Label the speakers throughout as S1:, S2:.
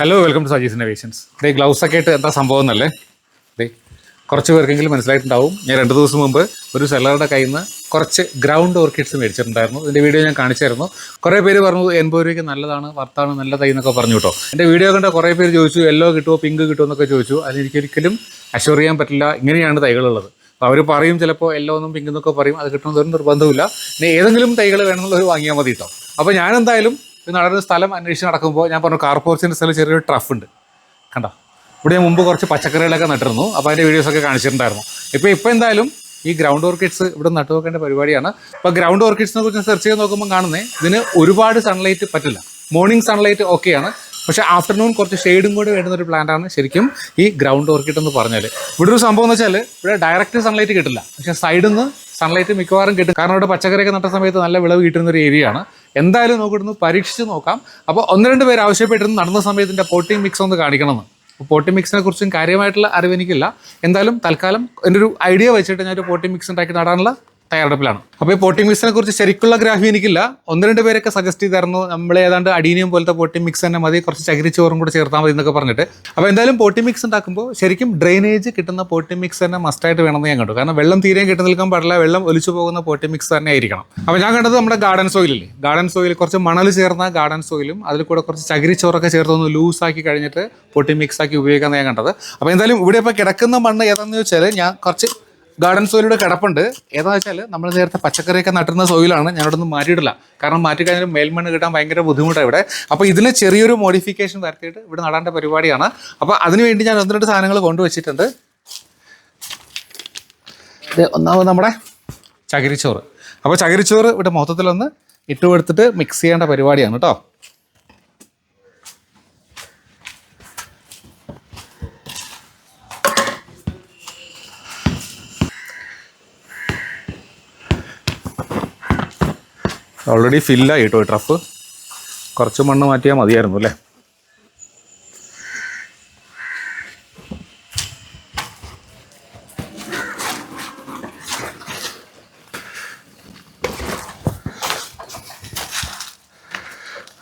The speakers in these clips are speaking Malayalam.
S1: Hello welcome to Saji's Innovations day gloves ഒക്കെ ആയിട്ട് എന്താ സംഭവം എന്നല്ലേ ഡേ കുറച്ച് പേർക്കെങ്കിലും മനസ്സിലായിട്ടുണ്ടാവും. ഞാൻ രണ്ട് ദിവസം മുമ്പ് ഒരു സെല്ലറുടെ കയ്യിൽ നിന്ന് കുറച്ച് ഗ്രൗണ്ട് ഓർക്കിഡ്സ് മേടിച്ചിട്ടുണ്ടായിരുന്നു. ഇതിന്റെ വീഡിയോ ഞാൻ കാണിച്ചായിരുന്നു. കുറേ പേര് പറഞ്ഞു എൺപത് രൂപയ്ക്ക് നല്ലതാണ് വർത്താണ് നല്ല തൈ എന്നൊക്കെ പറഞ്ഞു കേട്ടോ. എന്റെ വീഡിയോ കണ്ട കുറേ പേര് ചോദിച്ചു യെല്ലോ കിട്ടുമോ പിങ്ക് കിട്ടുമോ എന്നൊക്കെ ചോദിച്ചു. അതിനെനിക്കൊരിക്കലും അഷ്യൂർ ചെയ്യാൻ പറ്റില്ല. ഇങ്ങനെയാണ് തൈകളുള്ളത്. അപ്പോൾ അവർ പറയും ചിലപ്പോൾ യെല്ലോ ഒന്നും പിങ്ക് എന്നൊക്കെ പറയും. അത് കിട്ടണമെന്നൊരു നിർബന്ധമില്ല ഇനി ഏതെങ്കിലും തൈകൾ വേണമെന്നുള്ളവർ വാങ്ങിയാൽ മതി കേട്ടോ. അപ്പോൾ ഞാൻ എന്തായാലും നടന്ന സ്ഥലം അന്വേഷിച്ച് നടക്കുമ്പോൾ ഞാൻ പറഞ്ഞു കാർപോർച്ചിന്റെ സ്ഥലം ചെറിയൊരു ട്രഫ് ഉണ്ട്. കണ്ടോ? ഇവിടെ ഞാൻ മുമ്പ് കുറച്ച് പച്ചക്കറികളൊക്കെ നട്ടിരുന്നു. അപ്പോൾ അതിന്റെ വീഡിയോസൊക്കെ കാണിച്ചിട്ടുണ്ടായിരുന്നു. ഇപ്പോൾ ഇപ്പോൾ എന്തായാലും ഈ ഗ്രൗണ്ട് ഓർക്കിഡ്സ് ഇവിടെ നട്ടു നോക്കേണ്ട പരിപാടിയാണ്. ഇപ്പോൾ ഗ്രൗണ്ട് ഓർക്കിഡ്സിനെ കുറിച്ച് സെർച്ച് ചെയ്ത് നോക്കുമ്പോൾ കാണുന്നേ ഇതിന് ഒരുപാട് സൺലൈറ്റ് പറ്റില്ല. മോർണിംഗ് സൺലൈറ്റ് ഓക്കെയാണ് പക്ഷേ ആഫ്റ്റർനൂൺ കുറച്ച് ഷെയ്ഡും കൂടി വേണ്ടുന്ന ഒരു പ്ലാന്റാണ് ശരിക്കും ഈ ഗ്രൗണ്ട് ഓർക്കിഡ് എന്ന് പറഞ്ഞാൽ ഇവിടെ ഒരു സംഭവം എന്ന് വെച്ചാൽ ഇവിടെ ഡയറക്റ്റ് സൺലൈറ്റ് കിട്ടില്ല. പക്ഷേ സൈഡിൽ നിന്ന് സൺലൈറ്റ് മിക്കവാറും കിട്ടും. കാരണം ഇവിടെ പച്ചക്കറിയൊക്കെ നട്ട സമയത്ത് നല്ല വിളവ് കിട്ടുന്ന ഒരു ഏരിയയാണ് എന്തായാലും നോക്കിയിട്ടൊന്ന് പരീക്ഷിച്ച് നോക്കാം. അപ്പോൾ ഒന്ന് രണ്ട് പേര് ആവശ്യപ്പെട്ടിരുന്നു നടന്ന സമയത്തിന്റെ പോട്ടിംഗ് മിക്സ് ഒന്ന് കാണിക്കണമെന്ന്. പോട്ടി മിക്സിനെ കുറിച്ചും കാര്യമായിട്ടുള്ള അറിവ് എനിക്കില്ല. എന്തായാലും തൽക്കാലം എന്റെ ഒരു ഐഡിയ വെച്ചിട്ട് ഞാൻ ഒരു മിക്സ് ഉണ്ടാക്കി നടാനുള്ള തയ്യാറെടുപ്പിലാണ്. അപ്പോൾ ഈ പോട്ടിംഗ് മിക്സിനെ കുറിച്ച് ശരിക്കുള്ള ഗ്രാഹ്യം എനിക്കില്ല. ഒന്ന് രണ്ട് പേരൊക്കെ സജസ്റ്റ് ചെയ്തായിരുന്നു. നമ്മൾ ഏതാണ്ട് അടീനിയം പോലത്തെ പോട്ടിംഗ് മിക്സ് തന്നെ മതി. കുറച്ച് ചകിരിച്ചോറും കൂടെ ചേർത്താൽ മതി എന്നൊക്കെ പറഞ്ഞിട്ട്. അപ്പോൾ എന്തായാലും പോട്ടിംഗ് മിക്സ് ഉണ്ടാക്കുമ്പോൾ ശരിക്കും ഡ്രെയിനേജ് കിട്ടുന്ന പോട്ടിംഗ് മിക്സ് തന്നെ മസ്റ്റായിട്ട് വേണമെന്ന് ഞാൻ കണ്ടു. കാരണം വെള്ളം തീരെയും കിട്ടി നിൽക്കാൻ പാടില്ല. വെള്ളം ഒലിച്ചു പോകുന്ന പോട്ടിംഗ് മിക്സ് തന്നെ ആയിരിക്കണം. അപ്പോൾ ഞാൻ കണ്ടത് നമ്മുടെ ഗാർഡൻ സോയിലില്ലേ ഗാർഡൻ സോയിൽ കുറച്ച് മണൽ ചേർന്ന ഗാർഡൻ സോയിലും അതിൽ കൂടെ കുറച്ച് ചകിരിച്ചോറൊക്കെ ചേർത്തൊന്ന് ലൂസാക്കി കഴിഞ്ഞിട്ട് പോട്ടിംഗ് മിക്സ് ആക്കി ഉപയോഗിക്കാൻ ഞാൻ കണ്ടത്. അപ്പോൾ എന്തായാലും ഇവിടെ ഇപ്പോൾ കിടക്കുന്ന മണ്ണ് ഏതാണെന്ന് വെച്ചാൽ ഞാൻ കുറച്ച് ഗാർഡൻ സോയിലൂടെ കിടപ്പുണ്ട്. ഏതാ വെച്ചാൽ നമ്മൾ നേരത്തെ പച്ചക്കറിയൊക്കെ നട്ടുന്ന സോയിലാണ്. ഞാനവിടെ മാറ്റിയിട്ടില്ല. കാരണം മാറ്റി കഴിഞ്ഞാൽ മേൽമണ്ണ് കിട്ടാൻ ഭയങ്കര ബുദ്ധിമുട്ടാണ് ഇവിടെ. അപ്പോൾ ഇതിന് ചെറിയൊരു മോഡിഫിക്കേഷൻ വരുത്തിയിട്ട് ഇവിടെ നടാന്റെ പരിപാടിയാണ്. അപ്പോൾ അതിനുവേണ്ടി ഞാൻ ഒന്ന് രണ്ട് സാധനങ്ങൾ കൊണ്ടുവച്ചിട്ടുണ്ട്. ഒന്നാമത് നമ്മുടെ ചകിരിച്ചോറ്. അപ്പോൾ ചകിരിച്ചോറ് ഇവിടെ മൊത്തത്തിലൊന്ന് ഇട്ടുകൊടുത്തിട്ട് മിക്സ് ചെയ്യേണ്ട പരിപാടിയാണ് കേട്ടോ. ഓൾറെഡി ഫില്ലായി കേട്ടോ ട്രഫ് കുറച്ച് മണ്ണ് മാറ്റിയാൽ മതിയായിരുന്നു അല്ലേ?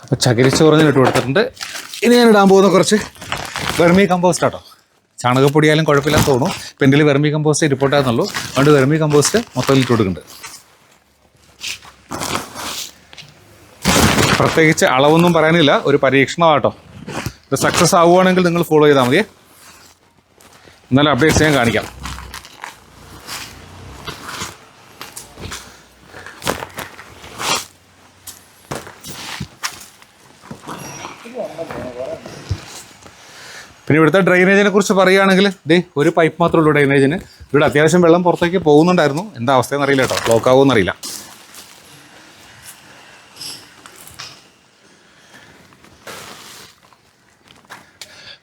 S1: അപ്പോൾ ചകിരിച്ചോറ് ഞാൻ ഇട്ട് കൊടുത്തിട്ടുണ്ട്. ഇനി ഞാൻ ഇടാൻ പോകുന്ന കുറച്ച് വെർമി കമ്പോസ്റ്റ് ആട്ടോ. ചാണകപ്പൊടിയായാലും കുഴപ്പമില്ലാന്ന് തോന്നുന്നു. പെൻഡിൽ വെർമി കമ്പോസ്റ്റ് ഇരിപ്പോട്ടാന്നുള്ളൂ അതുകൊണ്ട് വെർമി കമ്പോസ്റ്റ് മൊത്തത്തിൽ ഇട്ട് കൊടുക്കുന്നുണ്ട്. പ്രത്യേകിച്ച് അളവൊന്നും പറയാനില്ല. ഒരു പരീക്ഷണമാട്ടോ. ഇത് സക്സസ് ആവുകയാണെങ്കിൽ നിങ്ങൾ ഫോളോ ചെയ്താൽ മതിയേ എന്നാലും അപ്ഡേറ്റ്സ് ഞാൻ കാണിക്കാം. പിന്നെ ഇവിടുത്തെ ഡ്രെയിനേജിനെ കുറിച്ച് പറയുകയാണെങ്കിൽ ദേ ഒരു പൈപ്പ് മാത്രമേ ഉള്ളൂ ഡ്രെയിനേജിന് ഇവിടെ അത്യാവശ്യം വെള്ളം പുറത്തേക്ക് പോകുന്നുണ്ടായിരുന്നു. എന്താ അവസ്ഥയെന്ന് അറിയില്ല കേട്ടോ. ബ്ലോക്ക് ആവുമെന്ന്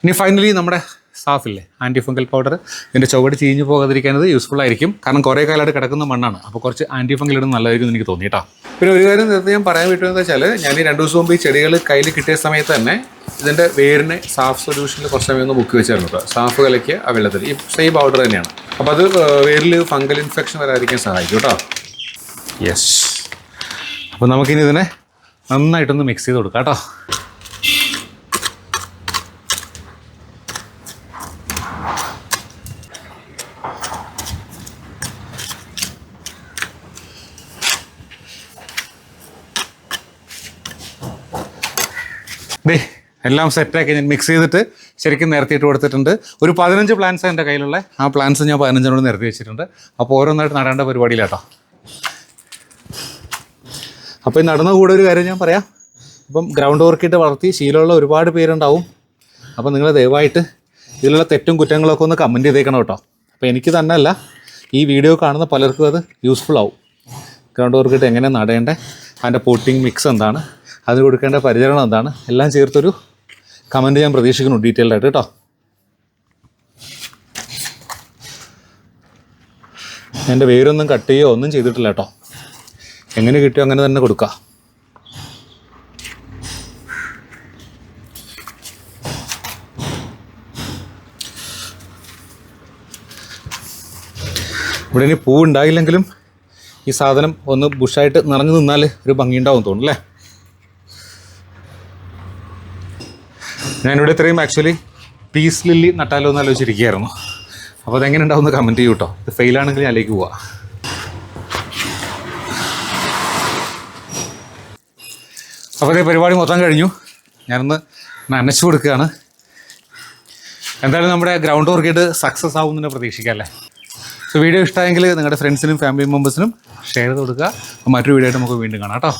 S1: ഇനി ഫൈനലി നമ്മുടെ സാഫില്ലേ ആന്റി ഫംഗൽ പൗഡർ ഇതിന്റെ ചുവട് ചീഞ്ഞു പോകാതിരിക്കാനത് യൂസ്ഫുൾ ആയിരിക്കും. കാരണം കുറേ കാലമായിട്ട് കിടക്കുന്ന മണ്ണാണ്. അപ്പോൾ കുറച്ച് ആന്റി ഫംഗൽ ഇടുന്നത് നല്ലതായിരിക്കും എനിക്ക് തോന്നി കേട്ടോ പിന്നെ ഒരു കാര്യം നേരത്തെ ഞാൻ പറയാൻ പറ്റുമെന്ന് വെച്ചാൽ ഞാൻ ഈ രണ്ട് ദിവസം മുമ്പ് ഈ ചെടികൾ കയ്യിൽ കിട്ടിയ സമയത്ത് തന്നെ ഇതിന്റെ വേരിനെ സാഫ് സൊല്യൂഷനിൽ കുറച്ച് സമയം ഒന്ന് ബുക്ക് വെച്ചായിരുന്നു കേട്ടോ സാഫ് കലയ്ക്ക് ആ വെള്ളത്തിൽ. ഈ സെയിം പൗഡർ തന്നെയാണ്. അപ്പോൾ അത് വേരിൽ ഫംഗൽ ഇൻഫെക്ഷൻ വരാതിരിക്കാൻ സഹായിക്കും കേട്ടോ യെസ് അപ്പോൾ നമുക്കിനി ഇതിനെ നന്നായിട്ടൊന്ന് മിക്സ് ചെയ്ത് കൊടുക്കാം കേട്ടോ ദേ എല്ലാം സെറ്റാക്കി ഞാൻ മിക്സ് ചെയ്തിട്ട് ശരിക്കും നിരത്തിയിട്ട് കൊടുത്തിട്ടുണ്ട്. ഒരു പതിനഞ്ച് പ്ലാന്റ്സ് എന്റെ കയ്യിലുള്ള. ആ പ്ലാന്റ്സ് ഞാൻ പതിനഞ്ചിനോട് നിരത്തി വെച്ചിട്ടുണ്ട്. അപ്പോൾ ഓരോന്നായിട്ട് നടേണ്ട പരിപാടിയിലാട്ടോ. അപ്പോൾ ഈ നടന്ന കൂടെ ഒരു കാര്യം ഞാൻ പറയാം. ഇപ്പം ഗ്രൗണ്ട് വർക്കിട്ട് വളർത്തി ശീലമുള്ള ഒരുപാട് പേരുണ്ടാവും. അപ്പോൾ നിങ്ങൾ ദയവായിട്ട് ഇതിലുള്ള തെറ്റും കുറ്റങ്ങളൊക്കെ ഒന്ന് കമന്റ് ചെയ്തേക്കണം കേട്ടോ. അപ്പോൾ എനിക്ക് തന്നെയല്ല ഈ വീഡിയോ കാണുന്ന പലർക്കും അത് യൂസ്ഫുൾ ആവും. ഗ്രൗണ്ട് വർക്കിട്ട് എങ്ങനെ നടേണ്ടത് അതിന്റെ പോട്ടിങ് മിക്സ് എന്താണ് അതിന് കൊടുക്കേണ്ട പരിചരണം എന്താണ്? എല്ലാം ചേർത്തൊരു കമന്റ് ഞാൻ പ്രതീക്ഷിക്കുന്നു ഡീറ്റെയിൽഡ് ആയിട്ട് കേട്ടോ. എന്റെ വേരൊന്നും കട്ട് ചെയ്യുകയോ ഒന്നും ചെയ്തിട്ടില്ല കേട്ടോ. എങ്ങനെ കിട്ടിയോ അങ്ങനെ തന്നെ കൊടുക്കുക ഇവിടെ ഇനി പൂ ഉണ്ടായില്ലെങ്കിലും ഈ സാധനം ഒന്ന് ബുഷായിട്ട് നിറഞ്ഞു നിന്നാൽ ഒരു ഭംഗി ഉണ്ടാവും തോന്നുന്നു അല്ലേ? ഞാനിവിടെ ഇത്രയും ആക്ച്വലി പീസ് ലില്ലി നട്ടാലോ എന്ന് ആലോചിച്ചിരിക്കുകയായിരുന്നു. അപ്പോൾ അതെങ്ങനെ ഉണ്ടാവും എന്ന് കമന്റ് ചെയ്യൂ കേട്ടോ ഇത് ഫെയിലാണെങ്കിൽ ഞാനിലേക്ക് പോവാം. അപ്പോൾ അതേ പരിപാടി മൊത്തം കഴിഞ്ഞു. ഞാനൊന്ന് നനച്ചു കൊടുക്കുകയാണ്. എന്തായാലും നമ്മുടെ ഗ്രൗണ്ട് വർക്ക് ഓർക്കിഡ് സക്സസ് ആവും എന്ന് പ്രതീക്ഷിക്കാം സോ വീഡിയോ ഇഷ്ടമായെങ്കിൽ നിങ്ങളുടെ ഫ്രണ്ട്സിനും ഫാമിലി മെമ്പേഴ്സിനും ഷെയർ ചെയ്ത് കൊടുക്കുക. മറ്റൊരു വീഡിയോ ആയിട്ട് നമുക്ക് വീണ്ടും കാണാം കേട്ടോ